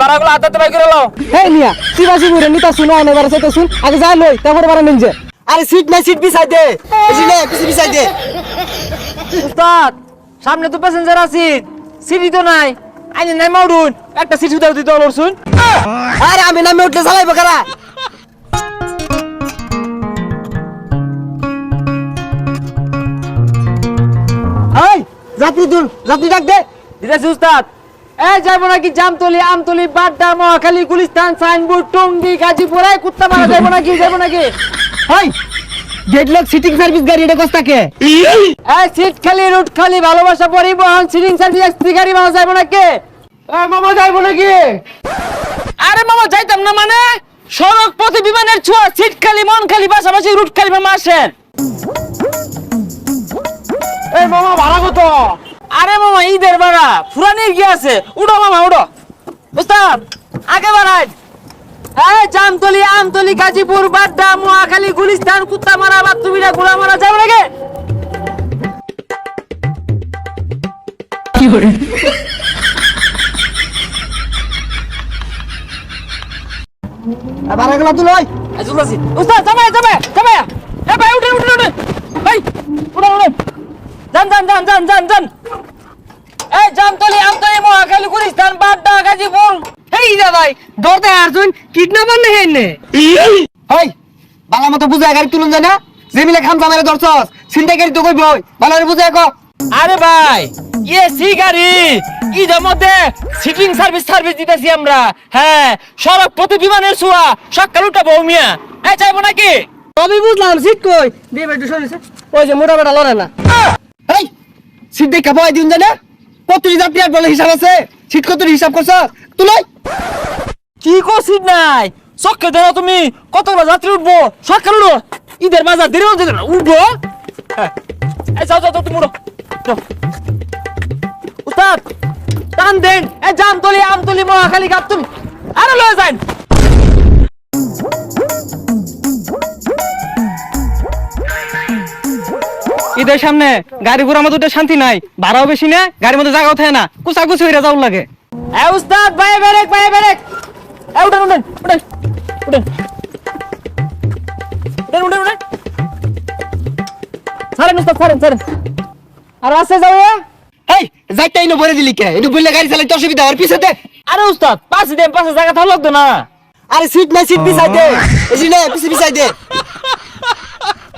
বারাগুলো by করে লাও বুড়ে নিতা শুনো অনেক বার সেটা শুন আগে যা লই তারপরে বারা নিনজে আরে সিট নাই সিট বিছাই দে। বুঝলি পিছে বিছাই দে। উস্তাদ সামনে তো প্যাসেঞ্জার আছে সিটি তো নাই। আইনে নাই মাউডুন একটা সিট উদাও দিতে হলো শুন। আরে আমি নামে উঠলে চালাইবো কারা? এই যাত্রী তুল যাত্রী ডাক দে। দিতেছি উস্তাদ। এ যাইবো নাকি জামতলি আমতলি বাড্ডা মহাখালী গুলিস্তান সাইনবোর্ড টঙ্গি গাজীপুর এই কুত্তা মারা যাইবো নাকি যাইবো নাকি? হাই গেট লক সিটিং সার্ভিস গাড়ি এটা কস্তাকে এই সিট খালি রুট খালি ভালোবাসা পরিবহন সিটিং সার্ভিস এসটি গাড়ি মারা যাইবো নাকি? এ মামা যাইবো নাকি? আরে মামা যাইতাম না মানে? সড়ক পথে বিমানের ছোঁয়া সিট খালি মন খালি পাশাপাশি রুট খালি মামা আসেন। এই মামা ভাড়া কত? আরে মামা ঈদের ভাড়া ফুরানির কি আছে? উঠো মামা উঠো। উস্তাদ আগে বাড়াই হ্যাঁ জামতলি আমতলি গাজীপুর বাড্ডা মহাখালী গুলিস্তান কুত্তামারা বাতুবিরা গোলামারা যাবে নাকি? জুলাসি উস্তাদ যাবে এ ভাই উঠে উঠে উঠে ভাই উঠে উঠে যান যান যান যান যান যান। এই জামতলি আমতলি মহাখালী গুলিস্তান বাড্ডা গাজীপুর এই দা ভাই দরতে আরজন কিডন্যাপার নে। হেনে হাই বালা মতো বুঝায় গাড়ি তুলুন যায় না জেমিলে খাম জামারে ধরছস সিনটা গাড়ি তো কই বই করে বুঝায় কো। আরে ভাই এসি গাড়ি ঈদের মধ্যে সিটিং সার্ভিস সার্ভিস দিতেছি আমরা। হ্যাঁ সড়ক প্রতি বিমানের ছোঁয়া সকাল উঠা বৌমিয়া এই চাইব নাকি? তবে বুঝলাম সিট কই? দিয়ে বেটু শুনেছে ওই যে মোটা বেটা লড়ে না। এই সিট দেখে বয় দিন যায় না কত যাত্রী আর বলে হিসাব আছে? সিট কত হিসাব করছ? তুলাই। কি করছিস নাই? চক্কে দেনা তুমি কতগুলো যাত্রী উঠবো? সকাল উঠো। ঈদের বাজার দেরি না উঠবো? হ্যাঁ। এই যাও যাও তুমি উঠো। উস্তাদ, টান দেন। এ জামতলি আমতলি মহাখালী গাপ তুমি। আরও লয়ে যান। ঈদের সামনে গাড়ি ঘোড়ার মধ্যে শান্তি নাই। ভাড়াও বেশি না গাড়ির মধ্যে জায়গাও থাকে না। কুচাকুচি হইরা যাও লাগে। এ উস্তাদ ভাই বেরেক ভাই বেরেক এ উঠেন উঠেন উঠেন উঠেন। উঠেন উঠেন উঠেন। ছাড়েন উস্তাদ ছাড়েন ছাড়েন। আর আছে যাও এই যাইতে ইনো ভরে দিলি কে? ইনো বললে গাড়ি চালাইতে অসুবিধা আর পিছে দে আরে উস্তাদ পাশে দেন পাশে জায়গা থাকল লাগতো না। আরে সিট নাই সিট বিছাই দে। এই নে পিছে বিছাই দে।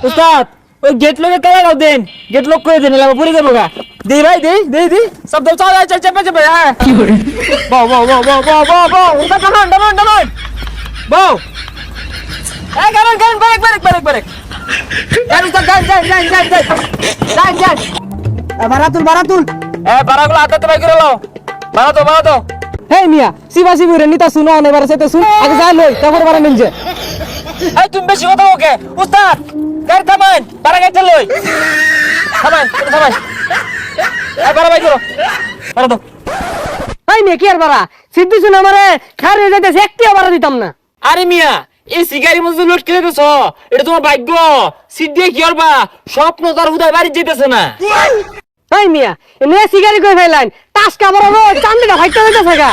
উস্তাদ ওই গেট লোকে কালা গাও দেন। গেট লোক করে দেন লাগা পড়ে যাব গা। দেই ভাই দেই দেই দেই। সব দাও চাল চাল চেপে চেপে হ্যাঁ। কি করে? বাও বাও বাও বাও বাও বাও বাও ডান ডান ডান ডান বাও এই কারণ কারণ ব্রেক ব্রেক ব্রেক ব্রেক। যান উস্তাদ যান যান যান যান যান। যান যান। বারা তুল বারা তুল এ বারাগুলো হাতে বাই করে লাও বাড়া তো বাড়া তো মিয়া শিবাসি বুড়ে নিতা শুনো অনেক বার সেটা শুন আগে যা লই তারপরে বারা নিনজে এই তুমি বেশি কথা ওকে উস্তাদ গাড়ি থামান বাড়া গাড়ি চালই থামান থামান এই বাড়া বাই করো। বাড়া তো এই মিয়া কি আর বারা সিদ্ধি শুনে আমারে খারে যাইতেছে একটিও বারা দিতাম না। আরে মিয়া এই সিগারি মধ্যে লোড কিনে দিছ এটা তোমার ভাগ্য। সিট দিয়ে কি করবা স্বপ্ন তার উদয় বাড়ি যেতেছে না। এই মিয়া এনে সিগারি কই ফেলাইন? টাসকা বড় বড় চান্দিটা ভাইটা যাইতেছে গা।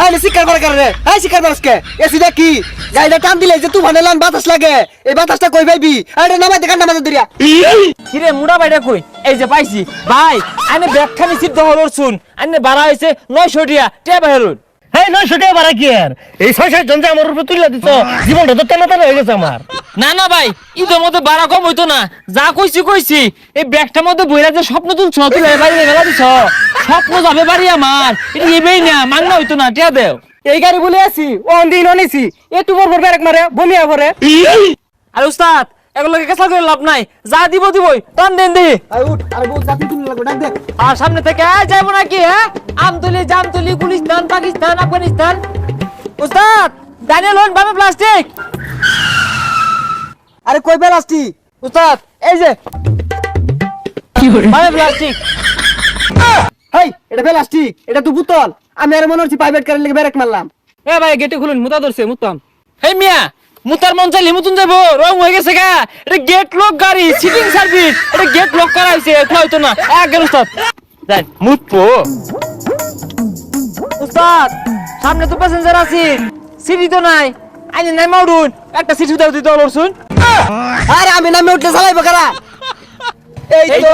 এই শিকার করে রে এই শিকার বারসকে এসি দে কি? গাড়িটা টান দিলে যে তুফানে লান বাতাস লাগে। এই বাতাসটা কই ভাইবি? আরে নামাই দেখান নামাই দরিয়া। কিরে, মুড়া বাইটা কই? এই যে পাইছি। ভাই আমি ব্যাখ্যা নিছি হলোর শুন আমি বাড়া হয়েছে নয়শো টিয়া। টিয়া বাহেরুন হ্যাঁ নয়শো টাকা ভাড়া কি আর? এই ছয় সাত জন যে আমার উপরে তুলে দিত জীবনটা তো টানা টানা হয়ে গেছে আমার। না না ভাই ঈদের মধ্যে বাড়া কম হইতো না। যা কইছি কইছি। এই ব্যাগটার মধ্যে বইরা যে স্বপ্ন তুলছ তুই বাড়ি মেলা দিছ। স্বপ্ন যাবে বাড়ি আমার। এটা এবেই না মাংনা হইতো না টিয়া দেও। এই গাড়ি বলে আছি ও দিন অনিছি এটু বর বর ব্যারেক মারে বমিয়া ভরে আর উস্তাদ এগুলোকে কেসা করে লাভ নাই। যা দিব দিবই। টান দেন দিহি আই উঠ আরে তুলে লাগো ডাক দে। আর সামনে থেকে এই যাইবো নাকি হ্যাঁ? আমতলি জামতলি গুলিস্তান পাকিস্তান আফগানিস্তান। উস্তাদ দানিয়েল হন বামে প্লাস্টিক আরে কই বেলাস্টি উস্তাদ এই যে। বামে প্লাস্টিক হেই এটা বেলাস্টি এটা তো বুতল আমি আর মনে হচ্ছে প্রাইভেট কারের লেগে ব্যারেক মারলাম। এ ভাই গেটে খুলুন মুতা ধরছে মুতাম। এই মিয়া মুতার মন চাইলে মুতুন যাব রং হয়ে গেছে গা। এটা গেট লক গাড়ি সিটিং সার্ভিস এটা গেট লক করা হয়েছে হয়তো না। এক গেল উস্তাদ যাই মুতপো উস্তাদ সামনে তো প্যাসেঞ্জার আছে। সিটি তো নাই। আইনে নাই মাউডুন একটা সিট উদাও দিতে লড়ছুন আরে আমি নামে উঠলে চালাইবো কারা? এই তো